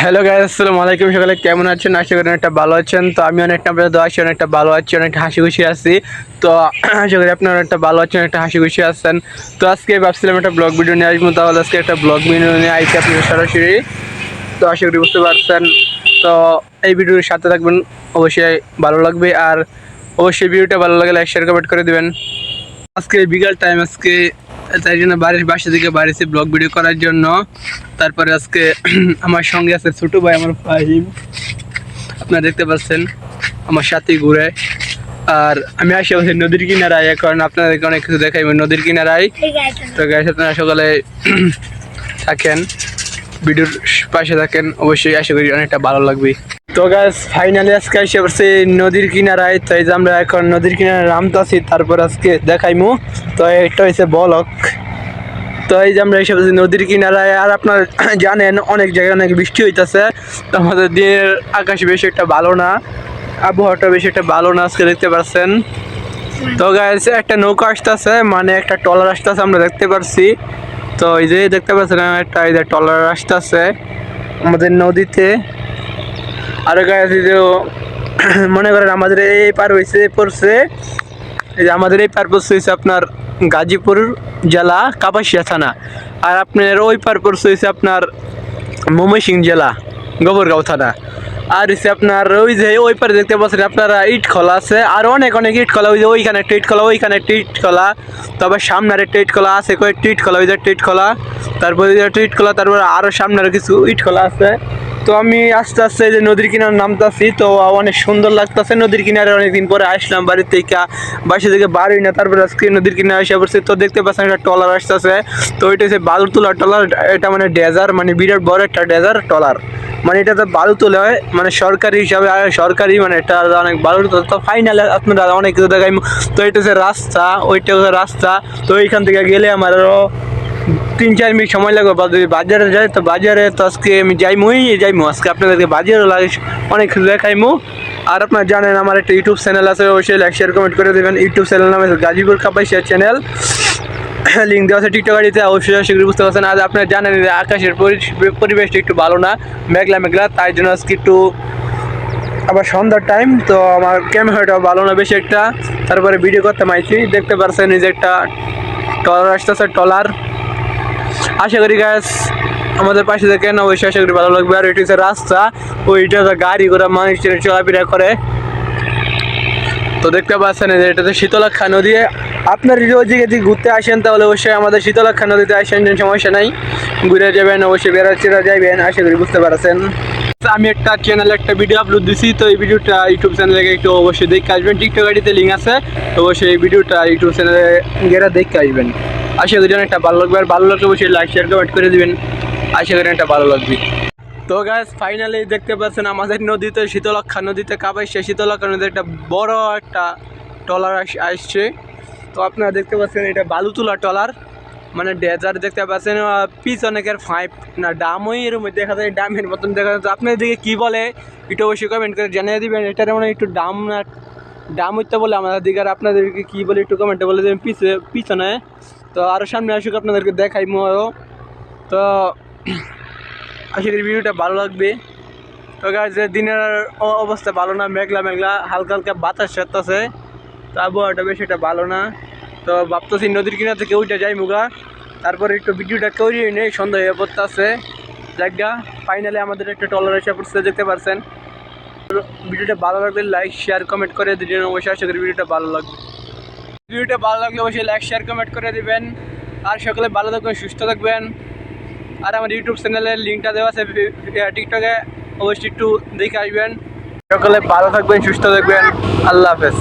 Hello guys আসসালামু আলাইকুম সকালে কেমন আছেন? আশা করি অনেকটা ভালো আছেন। তো আমি অনেকটা আপনাদের দোয়া আছি, অনেকটা ভালো আছি, অনেকটা হাসি খুশি আছি। তো আশা করি আপনারা অনেকটা ভালো আছেন, অনেকটা হাসি খুশি আছেন। তো আজকে ভাবছিলাম একটা ব্লগ ভিডিও নিয়ে আসব, তাহলে আজকে একটা ব্লগ ভিডিও নিয়ে আইছি আপনাদের সরাসরি। তো আশা করি বুঝতে পারছেন। তো এই ভিডিওর সাথে থাকবেন, অবশ্যই ভালো লাগবে। আর অবশ্যই ভিডিওটা ভালো লাগলে লাইক শেয়ার কমেন্ট করে দেবেন। আজকে বিকাল টাইম আজকে তাই জন্য বাড়ির বাসা থেকে বাড়িতে ব্লগ ভিডিও করার জন্য। তারপরে আজকে আমার সঙ্গে আছে ছোটো ভাই আমার ফাহিম। আপনারা দেখতে পাচ্ছেন আমার সাথে ঘুরে। আর আমি আসি বলছি নদীর কিনারায় এখন আপনাদেরকে অনেক কিছু দেখাই নদীর কিনারায়। তো গ্যাস আপনারা সকালে থাকেন ভিডিওর পাশে থাকেন অবশ্যই আশা করি অনেকটা ভালো লাগবে। তো গ্যাস ফাইনালি আজকে এসে পড়ছি নদীর কিনারায়। তো এই যে আমরা এখন নদীর কিনারে নামতাছি তারপর আজকে দেখাইমু। তো এটা হয়েছে বলক। তো এই যে আমরা এসে পড়ছি নদীর কিনারায়, আর আপনার জানেন, অনেক জায়গায় অনেক বৃষ্টি হইতেছে। তো আমাদের দিনের আকাশ বেশি একটা ভালো না, আবহাওয়াটা বেশি একটা ভালো না, আজকে দেখতে পাচ্ছেন তো গাইস একটা নৌকা আসতেছে মানে একটা ট্রলার আসতেছে, আমরা দেখতে পারছি। তো এই যে দেখতে পাচ্ছেন একটা এই যে ট্রলার আসতেছে আমাদের নদীতে। আর এই যে মনে করেন আমাদের এই পার হয়েছে পড়ছে, এই যে আমাদের এই পার পড়ছে হয়েছে আপনার গাজীপুর জেলা কাপাসিয়া থানা। আর আপনার ওই পার পড়ছে হয়েছে আপনার ময়মনসিংহ জেলা, গোবরগাঁও থানা। আর হচ্ছে আপনার ওই যে ওই পারে দেখতে পাচ্ছেন আপনারা ইট খোলা আছে, আর অনেক অনেক ইট খোলা ওই যে ওইখানে একটা ইট খোলা ওইখানে একটা ইট খোলা তবে সামনের একটা ইট খোলা আছে, কয়েকটি ইট খোলা ওই যে একটা ইট খোলা তারপরে ওই যে একটা ইট খোলা তারপরে আরও সামনের কিছু ইট খোলা আছে। তো আমি আস্তে আস্তে যে নদীর কিনারে নামতাছি, তো অনেক সুন্দর লাগতাছে। নদীর কিনারে অনেকদিন পরে আসলাম বাড়ির থেকে। বাসা থেকে বাড়ি না, তারপরে আজকে নদীর কিনারে এসে পড়ছি। তো দেখতে পাচ্ছেন একটা টলার আসতেছে। তো ওইটা হচ্ছে বালু তোলা টলার এটা মানে ডেজার মানে বিরাট বড় একটা ডেজার টলার মানে এটাতে বালু তোলে হয় মানে সরকারি হিসাবে সরকারি মানে এটা অনেক বালু তো ফাইনালে আপনারা অনেক দেখাই তো এটা হচ্ছে রাস্তা, ওইটা হচ্ছে রাস্তা। তো ওইখান থেকে গেলে আমার আরও তিন চার মিনিট সময় লাগবে। বাজারে যাই, তো বাজারে তো আজকে আমি যাইমুই যাইমু। আজকে আপনাদেরকে বাজারও লাগে অনেক দেখাইমু। আর আপনারা জানেন, আমার একটা ইউটিউব চ্যানেল আছে, অবশ্যই লাইক শেয়ার কমেন্ট করে দেবেন। ইউটিউব চ্যানেল নাম আছে গাজীপুর কাপাইশিয়া চ্যানেল। লিঙ্ক দেওয়া আছে টিকটক আইডিতে, অবশ্যই সেগুলো বুঝতে পারছেন। আর আপনারা জানেন যে আকাশের পরি- পরিবেশটা একটু ভালো না, মেঘলা মেঘলা, তাই জন্য আজকে একটু আবার সন্ধ্যার টাইম তো আমার ক্যামেরাটা ভালো না বেশি একটা। তারপরে ভিডিও করতে মাইছি দেখতে পারছেন যে একটা টলার আসতেছে টলার আশা করি গ্যাস আমাদের পাশে দেখেন, অবশ্যই আশা করি ভালো লাগবে। আর এটা রাস্তা, ওইটা তো গাড়ি করে মানুষ চলাফেরা করে। তো দেখতে পাচ্ছেন এই যে এটাতে শীতলাক্ষা নদী। আপনার যদি ওই দিকে যদি ঘুরতে আসেন, তাহলে অবশ্যই আমাদের শীতলাক্ষা নদীতে আসেন সমস্যা নাই। ঘুরে যাবেন, অবশ্যই বেড়াতে যাবেন আশা করি বুঝতে পারছেন। আমি একটা চ্যানেলে একটা ভিডিও আপলোড দিছি, তো এই ভিডিওটা ইউটিউব চ্যানেলে একটু অবশ্যই দেখে আসবেন। টিকটক আইডিতে লিঙ্ক আছে, তো অবশ্যই এই ভিডিওটা ইউটিউব চ্যানেলে গেলে দেখে আসবেন। আশা করি অনেকটা ভালো লাগবে। আর ভালো লাগলে অবশ্যই লাইক শেয়ার কমেন্ট করে দিবেন। আশা করি একটা ভালো লাগবে। তো গাছ ফাইনালি দেখতে পাচ্ছেন আমাদের নদীতে শীতলক্ষা নদীতে কাবাইছে শীতলক্ষা নদীতে একটা বড় একটা ট্রলার আসছে। তো আপনারা দেখতে পাচ্ছেন এটা বালু তোলা ট্রলার। মানে ডেজার দেখতে পাচ্ছেন পিছ অনেকের ফাইভ না, ডামই এর মধ্যে দেখা যায়, ডামের মতন দেখা তো আপনার দিকে কী বলে, একটু অবশ্যই কমেন্ট করে জানিয়ে দিবেন। এটার মানে একটু ডাম না ডাম হইতে বলে আমাদের দিকে। আর আপনাদেরকে কী বলে একটু কমেন্টে বলে দেবেন। পিছে পিছনে তো আরও সামনে আসুক, আপনাদেরকে দেখাইমো আরও তো আশা করি ভিডিওটা ভালো লাগবে। তো যে দিনের অবস্থা ভালো না, মেঘলা মেঘলা, হালকা হালকা বাতাস সারতেছে তো আবহাওয়াটা বেশ এটা ভালো না। তো ভাবতেছি নদীর কিনা থেকে ওইটা যাই মুগা তারপরে একটু ভিডিওটা করি নেই, সন্ধ্যা হয়ে পড়তেছে। জায়গা ফাইনালি আমাদের একটা টলার এসে পড়ছে, দেখতে পারছেন। ভিডিওটা ভালো লাগলে লাইক শেয়ার কমেন্ট করে দিবেন অবশ্যই। আশা করি ভিডিওটা ভালো লাগবে। ভিডিওটা ভালো লাগলে অবশ্যই লাইক শেয়ার কমেন্ট করে দিবেন। আর সকলে ভালো থাকবেন, সুস্থ থাকবেন। আর আমার ইউটিউব চ্যানেলের লিঙ্কটা দেওয়া আছে টিকটকে অবশ্যই একটু দেখে আসবেন। সকলে ভালো থাকবেন, সুস্থ থাকবেন। আল্লাহ হাফেজ।